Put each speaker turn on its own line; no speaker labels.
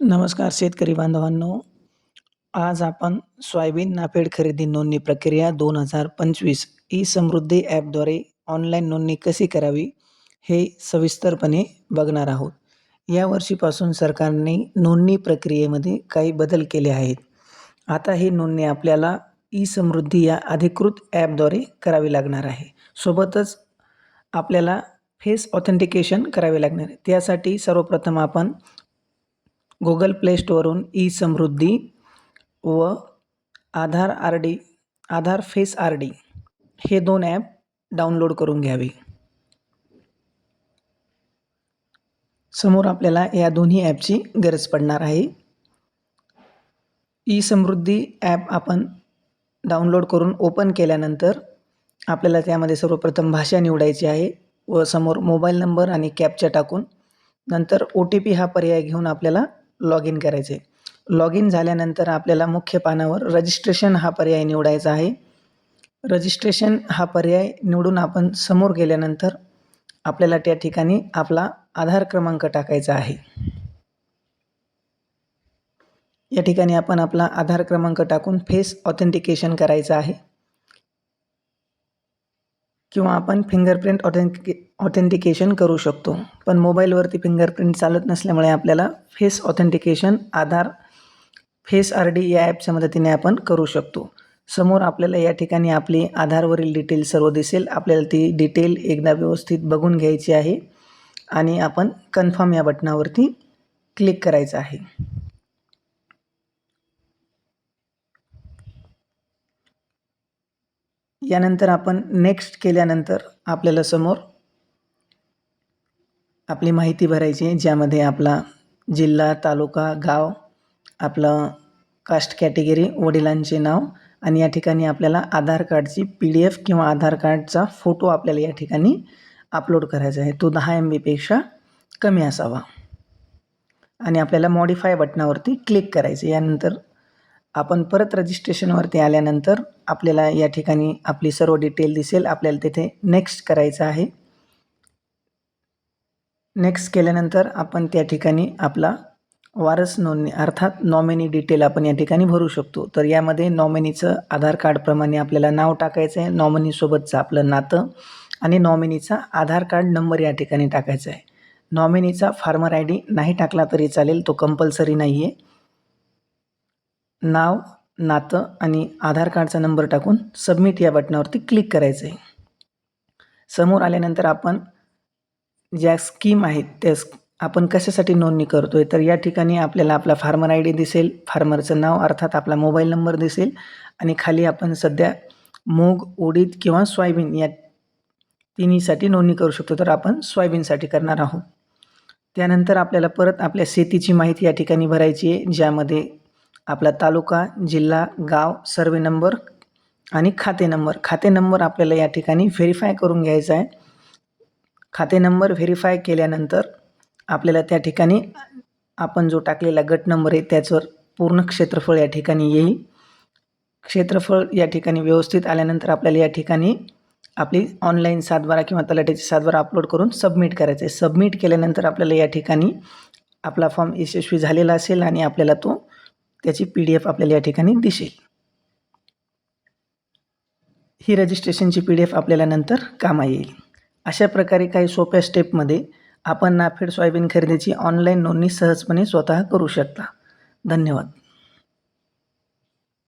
नमस्कार शेतकरी बांधवांनो. आज आपण सोयाबीन नाफेड खरेदी नोंदणी प्रक्रिया दोन हजार पंचवीस ई समृद्धी ॲपद्वारे ऑनलाईन नोंदणी कशी करावी हे सविस्तरपणे बघणार आहोत. या वर्षीपासून सरकारने नोंदणी प्रक्रियेमध्ये काही बदल केले आहेत. आता ही नोंदणी आपल्याला ई समृद्धी या अधिकृत ॲपद्वारे करावी लागणार आहे. सोबतच आपल्याला फेस ऑथेंटिकेशन करावे लागणार आहे. त्यासाठी सर्वप्रथम आपण गुगल प्ले स्टोअरवरून ई समृद्धी व Aadhaar R D Aadhaar face R D हे दोन ॲप डाउनलोड करून घ्यावे. समोर आपल्याला या दोन्ही ॲपची गरज पडणार आहे. ई समृद्धी ॲप आपण डाउनलोड करून ओपन केल्यानंतर आपल्याला त्यामध्ये सर्वप्रथम भाषा निवडायची आहे व समोर मोबाईल नंबर आणि कॅपचा टाकून नंतर ओ टी पी हा पर्याय घेऊन आपल्याला लॉग इन करायचे. लॉग इन झाल्यानंतर आपल्याला मुख्य पानावर रजिस्ट्रेशन हा पर्याय निवडायचा आहे. रजिस्ट्रेशन हा पर्याय निवडून आपण समोर गेल्यानंतर आपल्याला त्या ठिकाणी आपला आधार क्रमांक टाकायचा आहे. या ठिकाणी आपण आपला आधार क्रमांक टाकून फेस ऑथेंटिकेशन करायचं आहे. किंवा आपण फिंगरप्रिंट ऑथेंटिके ऑथेंटिकेशन करू शकतो. पण मोबाईलवरती फिंगरप्रिंट चालत नसल्यामुळे आपल्याला face authentication Aadhaar face R D या ॲपच्या मदतीने आपण करू शकतो. समोर आपल्याला या ठिकाणी आपली आधारवरील डिटेल सर्व दिसेल. आपल्याला ती डिटेल एकदा व्यवस्थित बघून घ्यायची आहे आणि आपण कन्फर्म या बटनावरती क्लिक करायचं आहे. यानंतर आपण नेक्स्ट केल्यानंतर आपल्याला समोर आपली माहिती भरायची आहे ज्यामध्ये आपला जिल्हा तालुका गाव आपलं कास्ट कॅटेगरी वडिलांचे नाव आणि या ठिकाणी आपल्याला आधार कार्डची पी डी एफ किंवा आधार कार्डचा फोटो आपल्याला या ठिकाणी अपलोड करायचा आहे. तो दहा एम बीपेक्षा कमी असावा. आणि आपल्याला मॉडीफाय बटनावरती क्लिक करायचं यानंतर आपण परत रजिस्ट्रेशनवरती आल्यानंतर आपल्याला या ठिकाणी आपली सर्व डिटेल दिसेल. आपल्याला तिथे नेक्स्ट करायचं आहे. नेक्स्ट केल्यानंतर आपण त्या ठिकाणी आपला वारस नोंदणी अर्थात नॉमिनी डिटेल आपण या ठिकाणी भरू शकतो. तर यामध्ये नॉमिनीचं आधार कार्डप्रमाणे आपल्याला नाव टाकायचं आहे. नॉमिनीसोबतचं आपलं नातं आणि नॉमिनीचा आधार कार्ड नंबर या ठिकाणी टाकायचा आहे. नॉमिनीचा फार्मर आय डी नाही टाकला तरी चालेल. तो कंपल्सरी नाही आहे नाव नातं आणि आधार कार्डचा नंबर टाकून सबमिट या बटनावरती क्लिक करायचं आहे समोर आल्यानंतर आपण ज्या स्कीम आहेत त्या आपण कशासाठी नोंदणी करतो आहे तर या ठिकाणी आपल्याला आपला फार्मर आय डी दिसेल. फार्मरचं नाव अर्थात आपला मोबाईल नंबर दिसेल. आणि खाली आपण सध्या मूग उडीद किंवा सोयाबीन या तिन्हीसाठी नोंदणी करू शकतो. तर आपण सोयाबीनसाठी करणार आहोत. त्यानंतर आपल्याला परत आपल्या शेतीची माहिती या ठिकाणी भरायची आहे ज्यामध्ये आपला तालुका जिल्हा गाव सर्वे नंबर आणि खाते नंबर. खाते नंबर आपल्याला या ठिकाणी व्हेरीफाय करून घ्यायचा आहे. खाते नंबर व्हेरीफाय केल्यानंतर आपल्याला त्या ठिकाणी आपण जो टाकलेला गट नंबर आहे त्याच्यावर पूर्ण क्षेत्रफळ या ठिकाणी येईल. क्षेत्रफळ या ठिकाणी व्यवस्थित आल्यानंतर आपल्याला या ठिकाणी आपली ऑनलाईन सातबारा किंवा तलाठ्याची सातबारा अपलोड करून सबमिट करायचं आहे. सबमिट केल्यानंतर आपल्याला या ठिकाणी आपला फॉर्म यशस्वी झालेला असेल आणि आपल्याला तो त्याची पी डी एफ आपल्याला या ठिकाणी दिसेल. ही रजिस्ट्रेशनची पी डी एफ आपल्याला नंतर कामा येईल. अशा प्रकारे काही सोप्या स्टेपमध्ये आपण नाफेड सोयाबीन खरेदीची ऑनलाईन नोंदणी सहजपणे स्वतः करू शकता. धन्यवाद.